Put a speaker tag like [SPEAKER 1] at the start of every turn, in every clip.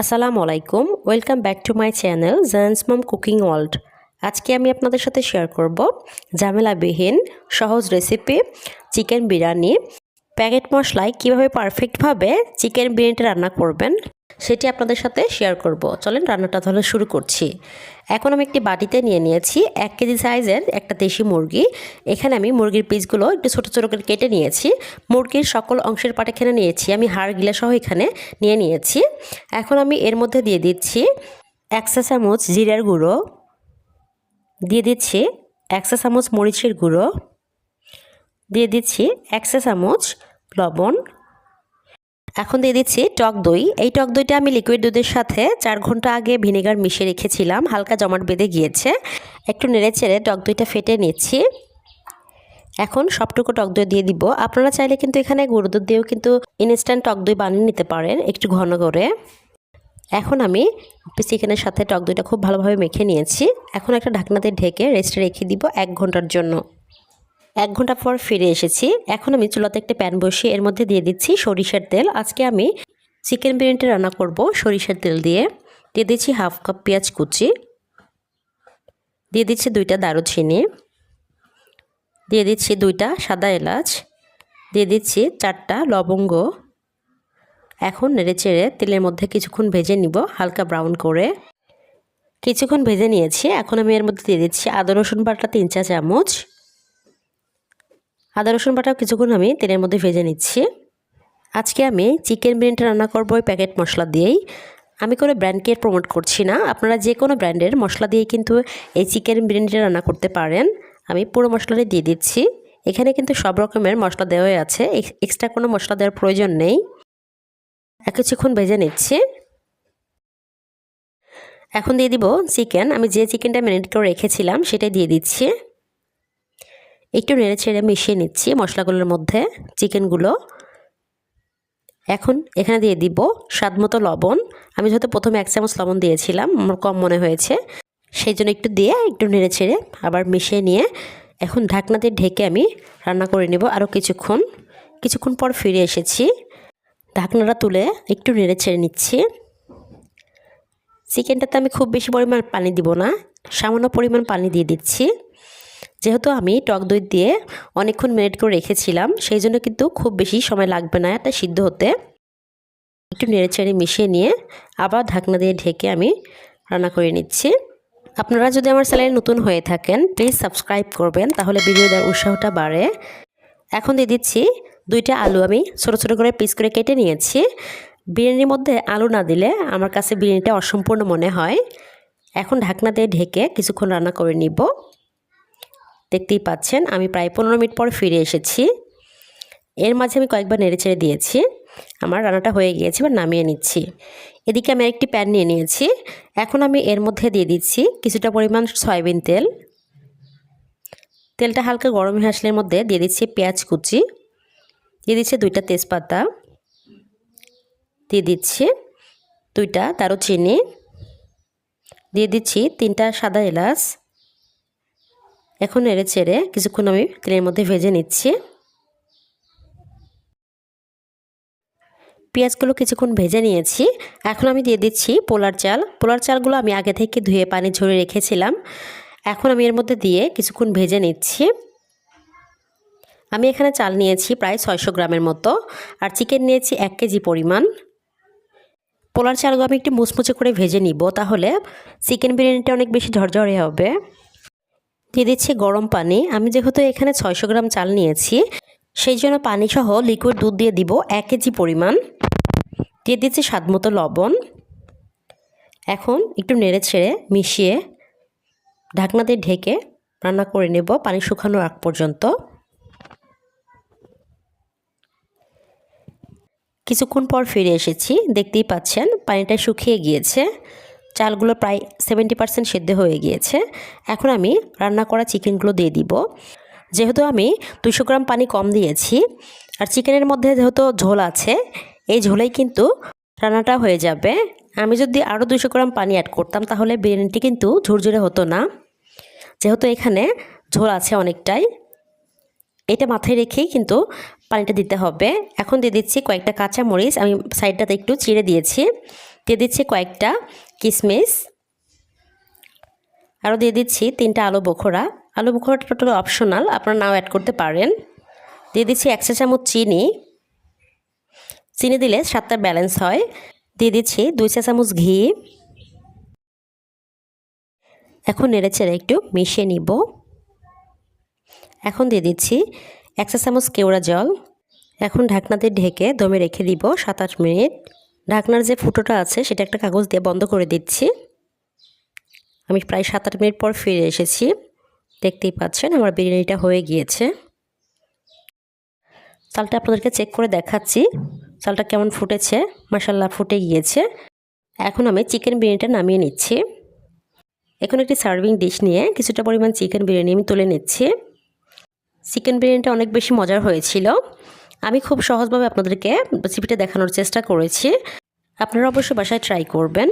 [SPEAKER 1] আসসালামু আলাইকুম, welcome back to my channel gents mom cooking world. আজকে আমি আপনাদের সাথে শেয়ার করব ঝামেলাবিহীন সহজ রেসিপি চিকেন বিরিয়ানি। প্যাকেট মশলায় কীভাবে পারফেক্টভাবে চিকেন বিরিয়ানিটা রান্না করবেন? সেটি আপনাদের সাথে শেয়ার করব। চলেন রান্নাটা তাহলে শুরু করছি। এখন আমি একটি বাটিতে নিয়ে নিয়েছি এক কেজি সাইজের একটা দেশি মুরগি। এখানে আমি মুরগির পিসগুলো একটু ছোটো ছোটো করে কেটে নিয়েছি। মুরগির সকল অংশের পাট এখানে নিয়েছি। আমি হাড় গিলাসহ এখানে নিয়ে নিয়েছি। এখন আমি এর মধ্যে দিয়ে দিচ্ছি একশো চামচ জিরার গুঁড়ো। দিয়ে দিচ্ছি একশো চামচ মরিচের গুঁড়ো। দিয়ে দিচ্ছি একশো চামচ লবণ। এখন দিয়ে দিচ্ছি টক দই। এই টক দইটা আমি লিকুইড দুধের সাথে চার ঘণ্টা আগে ভিনেগার মিশিয়ে রেখেছিলাম, হালকা জমাট বেঁধে গিয়েছে। একটু নেড়ে চেড়ে টক দইটা ফেটে নিচ্ছি। এখন সবটুকু টক দই দিয়ে দিব। আপনারা চাইলে কিন্তু এখানে গুঁড়ো দুধ দিয়েও কিন্তু ইনস্ট্যান্ট টক দই বানিয়ে নিতে পারেন একটু ঘন করে। এখন আমি চিকেনের সাথে টক দইটা খুব ভালোভাবে মেখে নিয়েছি। এখন একটা ঢাকনাতে ঢেকে রেস্টে রেখে দিব এক ঘণ্টার জন্য। এক ঘণ্টা পর ফিরে এসেছি। এখন আমি চুলাতে একটা প্যান বসিয়ে এর মধ্যে দিয়ে দিচ্ছি সরিষার তেল। আজকে আমি চিকেন বিরিয়ানিটা রান্না করব সরিষার তেল দিয়ে। দিয়ে দিচ্ছি হাফ কাপ পেঁয়াজ কুচি। দিয়ে দিচ্ছি দুইটা দারুচিনি। দিয়ে দিচ্ছি দুইটা সাদা এলাচ। দিয়ে দিচ্ছি চারটা লবঙ্গ। এখন নেড়ে চেড়ে তেলের মধ্যে কিছুক্ষণ ভেজে নিব হালকা ব্রাউন করে। কিছুক্ষণ ভেজে নিয়েছি। এখন আমি এর মধ্যে দিয়ে দিচ্ছি আদা রসুন বাটা তিন চা চামচ। আদা, রসুন বাটাও কিছুক্ষণ আমি তেলের মধ্যে ভেজে নিচ্ছি। আজকে আমি চিকেন বিরিয়ানিটা রান্না করব ওই প্যাকেট মশলা দিয়েই। আমি কোনো ব্র্যান্ডকে প্রমোট করছি না। আপনারা যে কোনো ব্র্যান্ডের মশলা দিয়ে কিন্তু এই চিকেন বিরিয়ানিটা রান্না করতে পারেন। আমি পুরো মশলাটাই দিয়ে দিচ্ছি। এখানে কিন্তু সব রকমের মশলা দেওয়াই আছে। এক্সট্রা কোনো মশলা দেওয়ার প্রয়োজন নেই। এক কিছুক্ষণ ভেজে নিচ্ছি। এখন দিয়ে দিব চিকেন। আমি যে চিকেনটা ম্যারিনেট করে রেখেছিলাম সেটাই দিয়ে দিচ্ছি। একটু নেড়ে ছেড়ে মিশিয়ে নিচ্ছি মশলাগুলোর মধ্যে, চিকেনগুলো। এখন এখানে দিয়ে দিব স্বাদ মতো লবণ। আমি যেহেতু প্রথমে এক চামচ লবণ দিয়েছিলাম, আমার কম মনে হয়েছে। সেই জন্য একটু দিয়ে একটু নেড়ে ছেড়ে আবার মিশিয়ে নিয়ে এখন ঢাকনা দিয়ে ঢেকে আমি রান্না করে নেব আরও কিছুক্ষণ। কিছুক্ষণ পর ফিরে এসেছি। ঢাকনাটা তুলে একটু নেড়ে ছেড়ে নিচ্ছি। চিকেনটাতে আমি খুব বেশি পরিমাণ পানি দিব না, সামান্য পরিমাণ পানি দিয়ে দিচ্ছি। যেহেতু আমি টক দই দিয়ে অনেকক্ষণ মেরিট করে রেখেছিলাম, সেই জন্য কিন্তু খুব বেশি সময় লাগবে না এটা সিদ্ধ হতে। একটু নেড়ে চেড়ে মিশিয়ে নিয়ে আবার ঢাকনা দিয়ে ঢেকে আমি রান্না করে নিচ্ছি। আপনারা যদি আমার চ্যানেলে নতুন হয়ে থাকেন প্লিজ সাবস্ক্রাইব করবেন, তাহলে ভিডিও দেওয়ার উৎসাহটা বাড়ে। এখন দিয়ে দিচ্ছি দুইটা আলু, আমি ছোটো ছোটো করে পিস করে কেটে নিয়েছি। বিরিয়ানির মধ্যে আলু না দিলে আমার কাছে বিরিয়ানিটা অসম্পূর্ণ মনে হয়। এখন ঢাকনা দিয়ে ঢেকে কিছুক্ষণ রান্না করে নিব। দেখতেই পাচ্ছেন, আমি প্রায় পনেরো মিনিট পর ফিরে এসেছি। এর মাঝে আমি কয়েকবার নেড়ে ছেড়ে দিয়েছি, আমার রান্নাটা হয়ে গিয়েছে বা নামিয়ে নিচ্ছি। এদিকে আমি একটি প্যান নিয়ে নিয়েছি, এখন আমি এর মধ্যে দিয়ে দিচ্ছি কিছুটা পরিমাণ সয়াবিন তেল। তেলটা হালকা গরম হয়ে মধ্যে দিয়ে দিচ্ছি পেঁয়াজ কুচি, দিয়ে দিচ্ছি দুইটা তেজপাতা, দিয়ে দিচ্ছি দুইটা দারুচিনি, দিয়ে দিচ্ছি তিনটা সাদা এলাচ এখন নেড়ে চেড়ে কিছুক্ষণ আমি তেলের মধ্যে ভেজে নিচ্ছি। পেঁয়াজগুলো কিছুক্ষণ ভেজে নিয়েছি। এখন আমি দিয়ে দিচ্ছি পোলার চাল। পোলার চালগুলো আমি আগে থেকে ধুয়ে পানি ঝরে রেখেছিলাম। এখন আমি এর মধ্যে দিয়ে কিছুক্ষণ ভেজে নিচ্ছি। আমি এখানে চাল নিয়েছি প্রায় ছয়শো গ্রামের মতো আর চিকেন নিয়েছি এক কেজি পরিমাণ। পোলার চালগুলো আমি একটু মুচমুচে করে ভেজে নিব, তাহলে চিকেন বিরিয়ানিটা অনেক বেশি ঝরঝরে হবে। দিয়ে দিচ্ছি গরম পানি। আমি যেহেতু এখানে ছয়শো গ্রাম চাল নিয়েছি, সেই জন্য পানি সহ লিকুইড দুধ দিয়ে দিব এক কেজি পরিমাণ। দিয়ে দিচ্ছি স্বাদ মতো লবণ। এখন একটু নেড়ে ছেড়ে মিশিয়ে ঢাকনা দিয়ে ঢেকে রান্না করে নেব পানি শুকানোর আগ পর্যন্ত। কিছুক্ষণ পর ফিরে এসেছি, দেখতেই পাচ্ছেন পানিটা শুকিয়ে গিয়েছে। চালগুলো প্রায় সেভেন্টি পার্সেন্ট সেদ্ধ হয়ে গিয়েছে। এখন আমি রান্না করা চিকেনগুলো দিয়ে দিব। যেহেতু আমি দুশো গ্রাম পানি কম দিয়েছি, আর চিকেনের মধ্যে যেহেতু ঝোল আছে, এই ঝোলেই কিন্তু রান্নাটা হয়ে যাবে। আমি যদি আরও দুশো গ্রাম পানি অ্যাড করতাম, তাহলে বিরিয়ানিটি কিন্তু ঝুরঝুরে হতো না। যেহেতু এখানে ঝোল আছে অনেকটাই, এটা মাথায় রেখেই কিন্তু পানিটা দিতে হবে। এখন দিয়ে দিচ্ছি কয়েকটা কাঁচা মরিচ আমি সাইডটাতে একটু চিড়ে দিয়েছি। দিয়ে দিচ্ছি কয়েকটা কিশমিশ আরও দিয়ে দিচ্ছি তিনটা আলু বোখরা আলু বোখরাটা টোটাল অপশনাল, আপনারা নাও অ্যাড করতে পারেন। দিয়ে দিচ্ছি এক চা চামচ চিনি। চিনি দিলে স্বাদটা ব্যালেন্স হয়। দিয়ে দিচ্ছি দুই চা চামচ ঘি। এখন নেড়ে চেড়ে একটু মিশিয়ে নিব। এখন দিয়ে দিচ্ছি এক চা চামচ কেওড়া জল। এখন ঢাকনা দিয়ে ঢেকে দমে রেখে দিব সাত আট মিনিট। ঢাকনার যে ফুটোটা আছে, সেটা একটা কাগজ দিয়ে বন্ধ করে দিচ্ছি। আমি প্রায় সাত আট মিনিট পর ফিরে এসেছি। দেখতেই পাচ্ছেন, আমার বিরিয়ানিটা হয়ে গিয়েছে। চালটা আপনাদেরকে চেক করে দেখাচ্ছি। চালটা কেমন ফুটেছে? মাসাল্লাহ ফুটে গিয়েছে। এখন আমি চিকেন বিরিয়ানিটা নামিয়ে নিচ্ছি। এখন একটি সার্ভিং ডিশ নিয়ে কিছুটা পরিমাণ চিকেন বিরিয়ানি আমি তুলে নিচ্ছি। চিকেন বিরিয়ানিটা অনেক বেশি মজার হয়েছিল। আমি খুব সহজভাবে আপনাদেরকে রেসিপিটা দেখানোর চেষ্টা করেছি। আপনারা অবশ্যই বাসায় ট্রাই করবেন।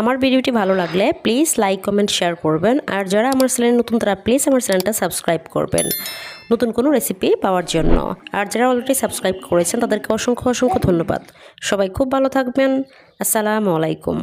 [SPEAKER 1] আমার ভিডিওটি ভালো লাগলে প্লিজ লাইক কমেন্ট শেয়ার করবেন। আর যারা আমার চ্যানেল নতুন, তারা প্লিজ আমার চ্যানেলটা সাবস্ক্রাইব করবেন নতুন কোনো রেসিপি পাওয়ার জন্য। আর যারা অলরেডি সাবস্ক্রাইব করেছেন, তাদেরকে অসংখ্য অসংখ্য ধন্যবাদ। সবাই খুব ভালো থাকবেন। আসসালামু আলাইকুম।